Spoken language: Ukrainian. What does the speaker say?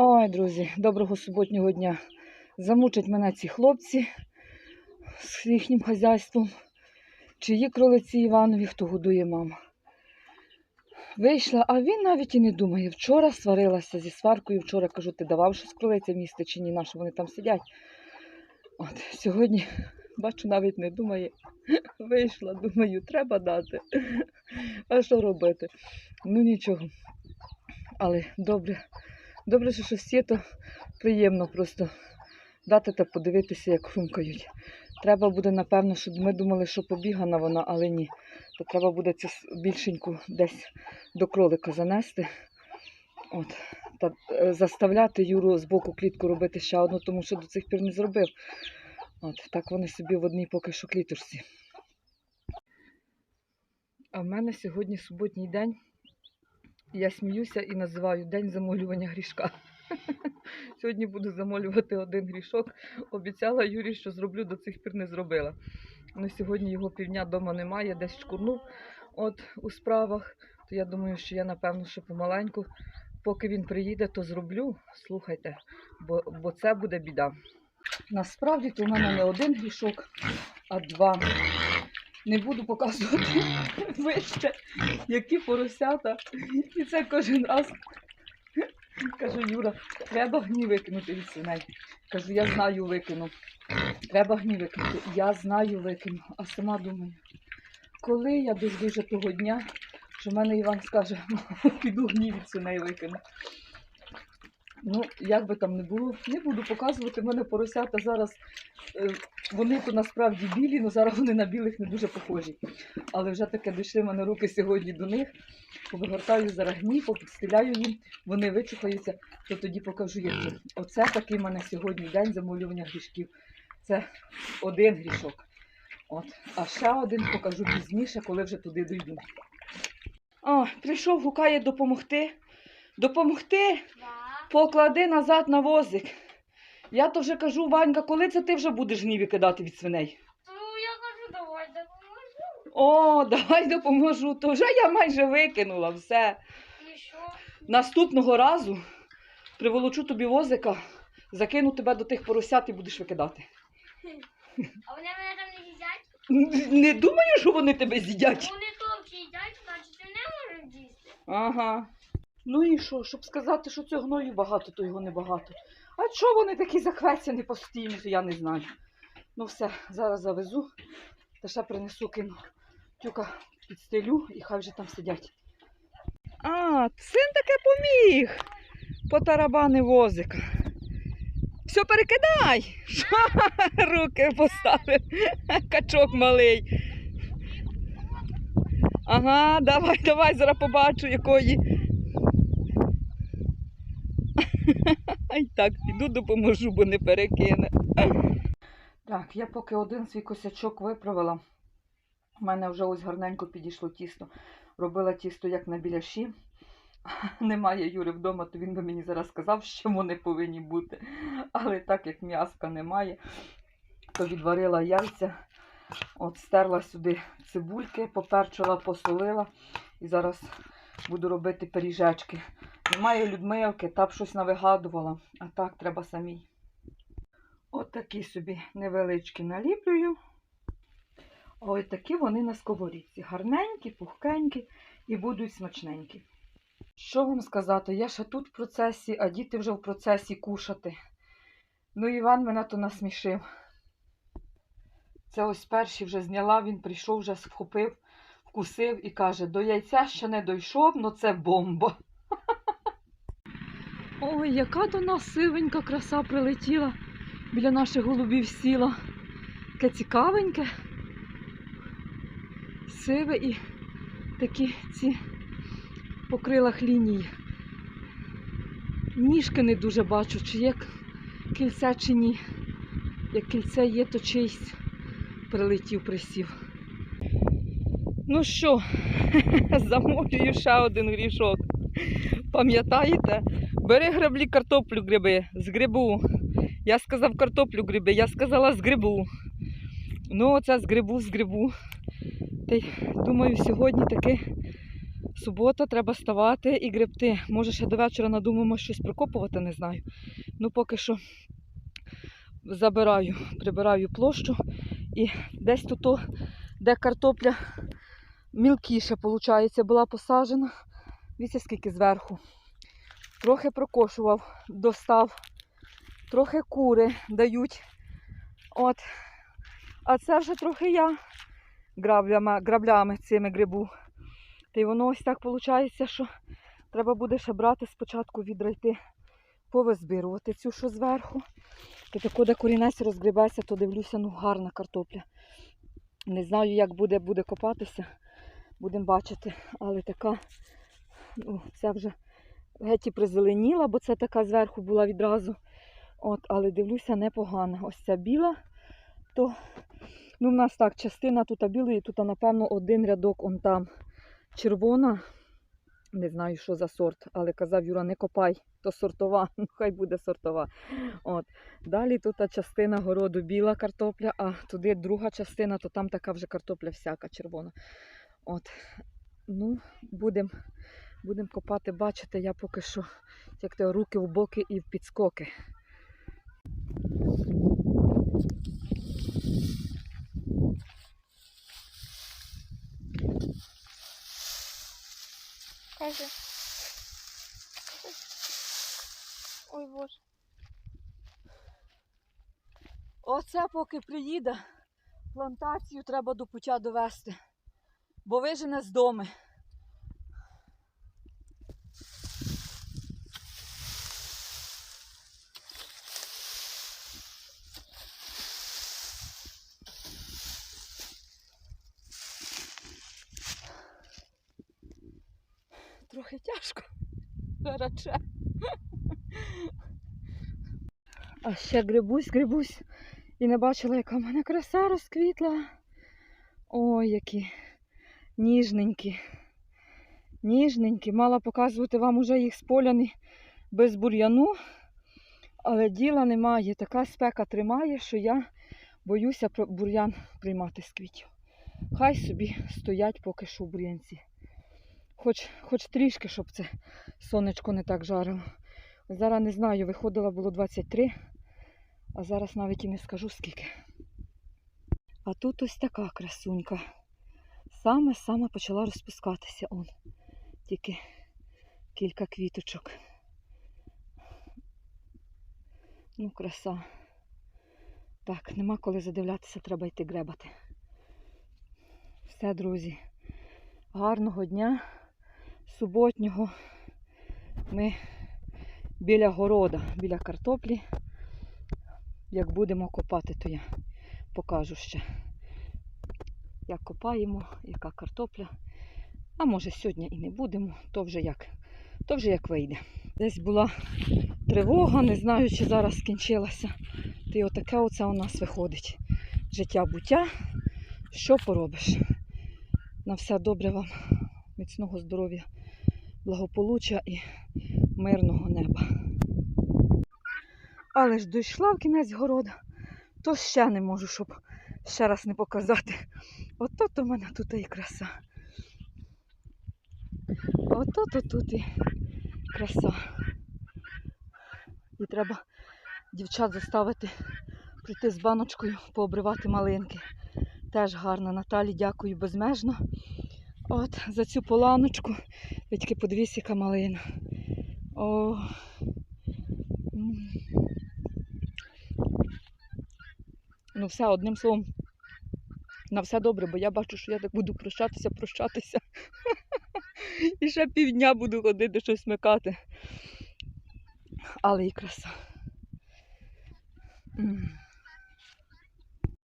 Ой, друзі, доброго суботнього дня. Замучать мене ці хлопці з їхнім хазяйством. Чиї кролиці Іванові, хто годує мама. Вийшла, а він навіть і не думає. Вчора сварилася зі сваркою. Вчора кажу, ти давав щось кролиця місце чи ні, на що вони там сидять. От, сьогодні, бачу, навіть не думає. Вийшла, думаю, треба дати. А що робити? Ну нічого. Але добре. Добре, що щось то приємно просто дати та подивитися, як хрумкають. Треба буде, напевно, щоб ми думали, що побігана вона, але ні. То треба буде цю більшеньку десь до кролика занести. От. Та е, заставляти Юру з боку клітку робити ще одну, тому що до цих пір не зробив. От, так вони собі в одній поки що клітурці. А в мене сьогодні суботній день. Я сміюся і називаю День замолювання грішка. Сьогодні буду замолювати один грішок. Обіцяла Юрі, що зроблю, до цих пір не зробила. Ну, сьогодні його півдня вдома немає, десь шкурнув от, у справах. То я думаю, що я, напевно, що помаленьку, поки він приїде, то зроблю. Слухайте, бо, бо це буде біда. Насправді то в мене не один грішок, а два. Не буду показувати вище, які поросята. І це кожен раз. Кажу, Юра, треба гні викинути від свиней. Кажу, я знаю викину. Треба гні викинути. Я знаю викину. А сама думаю, коли я дождужа того дня, що в мене Іван скаже, піду гні від свиней викину. Ну, як би там не було, не буду показувати. В мене поросята зараз, е, вони то насправді білі, але зараз вони на білих не дуже похожі. Але вже таке дійшли в мене руки сьогодні до них. Повигортаю зараз гні, попідстеляю їм, вони вичухаються, то тоді покажу які. Оце такий в мене сьогодні день замолювання грішків. Це один грішок. От. А ще один покажу пізніше, коли вже туди дойду. О, прийшов, гукає допомогти. Допомогти? Поклади назад на возик. Я то вже кажу, Ванька, коли це ти вже будеш гніві кидати від свиней? Ну, я кажу, давай допоможу. О, давай допоможу. То вже я майже викинула все. І що? Наступного разу приволочу тобі возика, закину тебе до тих поросят і будеш викидати. А вони мене там не їдять? Не думаю, що вони тебе з'їдять. Вони товчі їдять, значить вони не можуть їсти. Ага. Ну і що, щоб сказати, що цього гною багато, то його небагато. А чого вони такі захвесені постійно, то я не знаю. Ну все, зараз завезу, та ще принесу кину. Тюка підстелю і хай вже там сидять. А, син таке поміг. Потарабани возика. Все перекидай. Руки поставив. Качок малий. Ага, давай, давай, зараз побачу якої. Ай так, піду допоможу, бо не перекине. Так, я поки один свій косячок виправила. У мене вже ось гарненько підійшло тісто. Робила тісто як на біляші. Немає Юри вдома, то він би мені зараз сказав, що вони повинні бути. Але так як м'яска немає, то відварила яйця, от стерла сюди цибульки, поперчила, посолила. І зараз буду робити пиріжечки. Немає Людмилки, та б щось навигадувала, а так треба самій. От такі собі невеличкі наліплюю. Ось такі вони на сковорідці. Гарненькі, пухкенькі і будуть смачненькі. Що вам сказати? Я ще тут в процесі, а діти вже в процесі кушати. Ну, Іван мене то насмішив. Це ось перший вже зняла, він прийшов, вже вхопив, вкусив і каже: до яйця ще не дойшов, але це бомба. Ой, яка до нас сивенька краса прилетіла, біля наших голубів сіла. Таке цікавеньке. Сиве і такі ці по крилах лінії. Ніжки не дуже бачу, чи є кільце, чи ні. Як кільце є, то чийсь прилетів, присів. Ну що, замовлюю ще один грішок. Пам'ятаєте? Бери граблі картоплю гриби, з грибу. Я сказав картоплю гриби, я сказала з грибу. Ну, оце з грибу, з грибу. Та й думаю, сьогодні таки Субота, треба ставати і гребти. Може, ще до вечора надумаємо щось прикопувати, не знаю. Ну, поки що забираю, прибираю площу і десь тут, де картопля мілкіше, виходить, була посаджена. Дивіться, скільки зверху. Трохи прокошував, достав, трохи кури дають. От. А це вже трохи я граблями, граблями цими грибу. Та й воно ось так виходить, що треба буде ще брати спочатку відрайти, повизбирувати цю, що зверху. Та тако, де корінець розгрібеться, то дивлюся, ну гарна картопля. Не знаю, як буде, буде копатися, будемо бачити. Але така, ну, це вже геть і призеленіла, бо це така зверху була відразу. От, але дивлюся, непогана. Ось ця біла, то ну, в нас так, частина тут білої, тут, напевно, один рядок он там червона. Не знаю, що за сорт, але казав Юра, не копай, то сортова, ну хай буде сортова. От. Далі тут частина городу біла картопля, а туди друга частина, то там така вже картопля всяка червона. От. Ну, будемо будем копати, бачите, я поки що, як то руки в боки і в підскоки. Кажи. Ой, боже. Оце поки приїде, плантацію треба до пуття довести, бо вижене з дому. Трохи тяжко. Рече. А ще грибусь, грибусь. І не бачила, яка в мене краса розквітла. Ой, які ніжненькі. Ніжненькі. Мала показувати вам уже їх споляні без бур'яну. Але діла немає. Така спека тримає, що я боюся бур'ян приймати з квітів. Хай собі стоять поки що в бур'янці. Хоч, хоч трішки, щоб це сонечко не так жарило. Зараз не знаю, виходила було 23, а зараз навіть і не скажу скільки. А тут ось така красунька. Саме-саме почала розпускатися он. Тільки кілька квіточок. Ну, краса. Так, нема коли задивлятися, треба йти гребати. Все, друзі. Гарного дня, суботнього. Ми біля города, біля картоплі. Як будемо копати, то я покажу ще, як копаємо, яка картопля. А може сьогодні і не будемо, то вже як, то вже як вийде. Десь була тривога, не знаю, чи зараз скінчилася. Та й отаке оце у нас виходить. Життя буття. Що поробиш? На все добре вам, міцного здоров'я, благополуччя і мирного неба. Але ж дійшла в кінець города, то ще не можу, щоб ще раз не показати. Ото то в мене тут і краса. Ото то тут і краса. І треба дівчат заставити прийти з баночкою, пообривати малинки. Теж гарно. Наталі дякую безмежно. От за цю поланочку. Тільки подивіться, яка малина. О. Ну, все, одним словом, на все добре, бо я бачу, що я так буду прощатися, прощатися. І ще півдня буду ходити щось смикати. Але і краса.